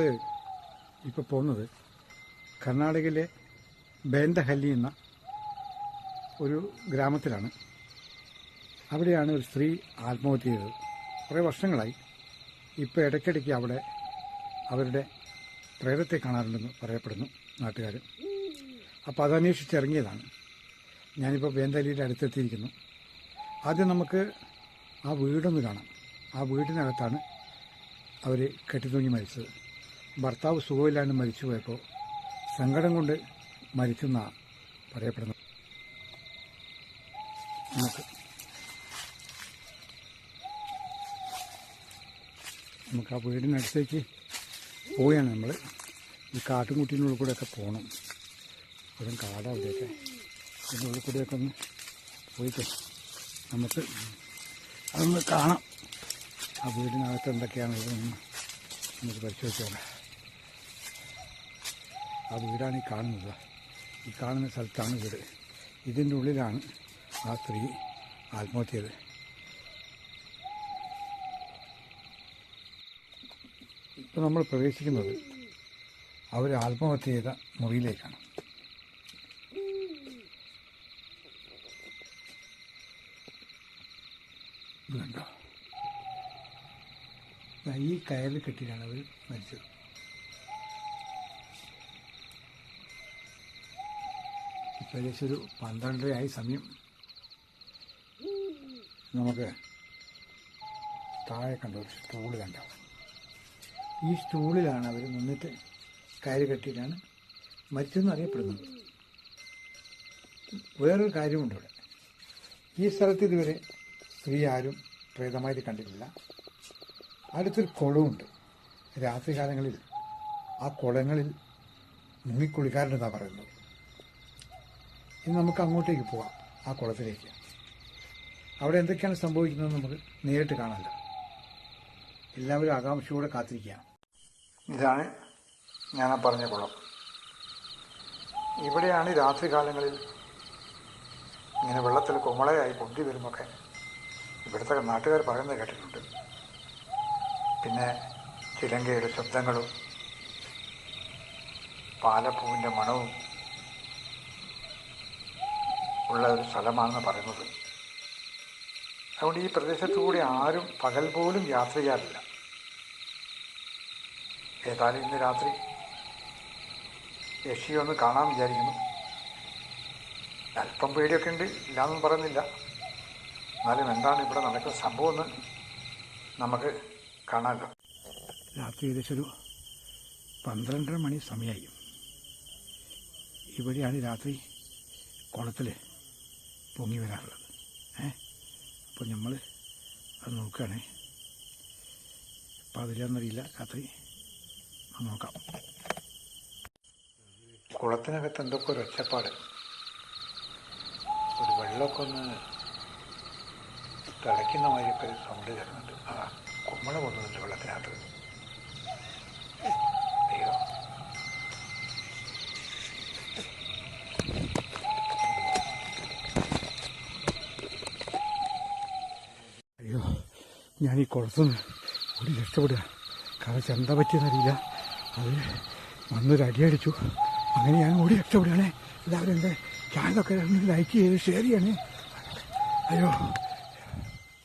ഇപ്പോൾ പോകുന്നത് കർണാടകയിലെ ബേന്തഹല്ലി എന്ന ഒരു ഗ്രാമത്തിലാണ്. അവിടെയാണ് ഒരു സ്ത്രീ ആത്മഹത്യ ചെയ്തത്. കുറേ വർഷങ്ങളായി ഇപ്പോൾ ഇടയ്ക്കിടയ്ക്ക് അവിടെ അവരുടെ പ്രേതത്തെ കാണാറുണ്ടെന്ന് പറയപ്പെടുന്നു നാട്ടുകാർ അപ്പോൾ അതന്വേഷിച്ച് ഇറങ്ങിയതാണ്. ഞാനിപ്പോൾ ബേന്ദഹല്ലിയുടെ അടുത്തെത്തിയിരിക്കുന്നു. ആദ്യം നമുക്ക് ആ വീടൊന്ന് കാണാം. ആ വീടിനകത്താണ് അവർ കെട്ടിത്തൂങ്ങി മരിച്ചത്. ഭർത്താവ് സുഖമില്ലാണ്ട് മരിച്ചുപോയപ്പോൾ സങ്കടം കൊണ്ട് മരിച്ചെന്ന പറയപ്പെടുന്നത്. നമുക്ക് നമുക്ക് ആ വീടിനടുത്തേക്ക് പോവുകയാണ് നമ്മൾ ഈ കാട്ടുംകുട്ടീനുള്ളിൽ കൂടെയൊക്കെ പോകണം അപ്പോഴും കാടാ അവിടെയൊക്കെ ഇതിന്റെ ഉള്ളിൽ കൂടെയൊക്കെ ഒന്ന് പോയിട്ട് നമുക്ക് അതൊന്ന് കാണാം. ആ വീടിനകത്ത് എന്തൊക്കെയാണ് ഇതൊന്ന് നമുക്ക് പരിശോധിച്ചോളാം ആ വീടാണ് ഈ കാണുന്നത്. ഈ കാണുന്ന സ്ഥലത്താണ് വീട് ഇതിന്റെ ഉള്ളിലാണ് ആ സ്ത്രീ ആത്മഹത്യ ചെയ്തത് ഇപ്പോൾ നമ്മൾ പ്രവേശിക്കുന്നത് അവർ ആത്മഹത്യ ചെയ്ത മുറിയിലേക്കാണ്. ഈ കയറിൽ കെട്ടിയിട്ടാണ് അവർ മരിച്ചത്. ഏകദേശം ഒരു പന്ത്രണ്ടരയായി സമയം. നമുക്ക് താഴെ കണ്ട ഒരു സ്റ്റൂൾ കണ്ടോ ഈ സ്റ്റൂളിലാണ് അവർ നിന്നിട്ട് കയറി കെട്ടിയിട്ടാണ് മറ്റൊന്നും അറിയപ്പെടുന്നത്. വേറൊരു കാര്യമുണ്ട് ഇവിടെ. ഈ സ്ഥലത്ത് ഇതുവരെ സ്ത്രീ ആരും പ്രേതമായിട്ട് കണ്ടിട്ടില്ല. അടുത്തൊരു കുളമുണ്ട്. രാത്രികാലങ്ങളിൽ ആ കുളങ്ങളിൽ മുങ്ങിക്കുളിക്കാറുണ്ടെന്നാണ് പറയുന്നത്. ഇനി നമുക്ക് അങ്ങോട്ടേക്ക് പോവാം ആ കുളത്തിലേക്ക്. അവിടെ എന്തൊക്കെയാണ് സംഭവിക്കുന്നത് നമുക്ക് നേരിട്ട് കാണാമല്ലോ. എല്ലാവരും ആകാംക്ഷയോടെ കാത്തിരിക്കുകയാണ്. ഇതാണ് ഞാൻ ആ പറഞ്ഞ കുളം. ഇവിടെയാണ് രാത്രികാലങ്ങളിൽ ഇങ്ങനെ വെള്ളത്തിൽ കുമളയായി പൊന്തി വരുമൊക്കെ ഇവിടുത്തെ നാട്ടുകാർ പറയുന്നത് കേട്ടിട്ടുണ്ട്. പിന്നെ ചിലങ്കയുടെ ശബ്ദങ്ങളും പാലപ്പൂവിന്റെ മണവും ഉള്ള ഒരു സ്ഥലമാണെന്ന് പറയുന്നത്. അതുകൊണ്ട് ഈ പ്രദേശത്തു കൂടി ആരും പകൽ പോലും യാത്ര ചെയ്യാറില്ല. ഏതായാലും ഇന്ന് രാത്രി യക്ഷിയെ ഒന്ന് കാണാൻ വിചാരിക്കുന്നു. അല്പം പേടിയൊക്കെ ഉണ്ട് ഇല്ലാന്നും പറയുന്നില്ല. എന്നാലും എന്താണ് ഇവിടെ നടക്കുന്ന സംഭവം എന്ന് നമുക്ക് കാണാമല്ലോ. രാത്രി ഏകദേശം ഒരു പന്ത്രണ്ടര മണി സമയമായി. ഇവിടെയാണ് രാത്രി കുളത്തിൽ പൊങ്ങി വരാറുള്ളത് ഏ? അപ്പോൾ നമ്മൾ അത് നോക്കുകയാണേ. അപ്പോൾ അതിലെന്നറിയില്ല രാത്രി നോക്കാം. കുളത്തിനകത്ത് എന്തൊക്കെ ഒരു ഒച്ചപ്പാട്? ഒരു വെള്ളമൊക്കെ ഒന്ന് തിളയ്ക്കുന്ന മാതിരിയൊക്കെ സൗണ്ട് തരുന്നുണ്ട് ആ കുമ്മള കൊണ്ടുവന്നിട്ട് വെള്ളത്തിനകത്ത് അയ്യോ അയ്യോ ഞാൻ ഈ കുളത്തുനിന്ന് ഓടി രക്ഷപ്പെടുക. കാരണം ചെന്ത പറ്റിയെന്നറിയില്ല. അത് വന്നൊരു അടിയടിച്ചു അങ്ങനെ ഞാൻ ഓടി രക്ഷപ്പെടുകയാണേ. എല്ലാവരും എന്റെ ചാനലൊക്കെ ലൈക്ക് ചെയ്ത് ഷെയർ ചെയ്യണേ. അയ്യോ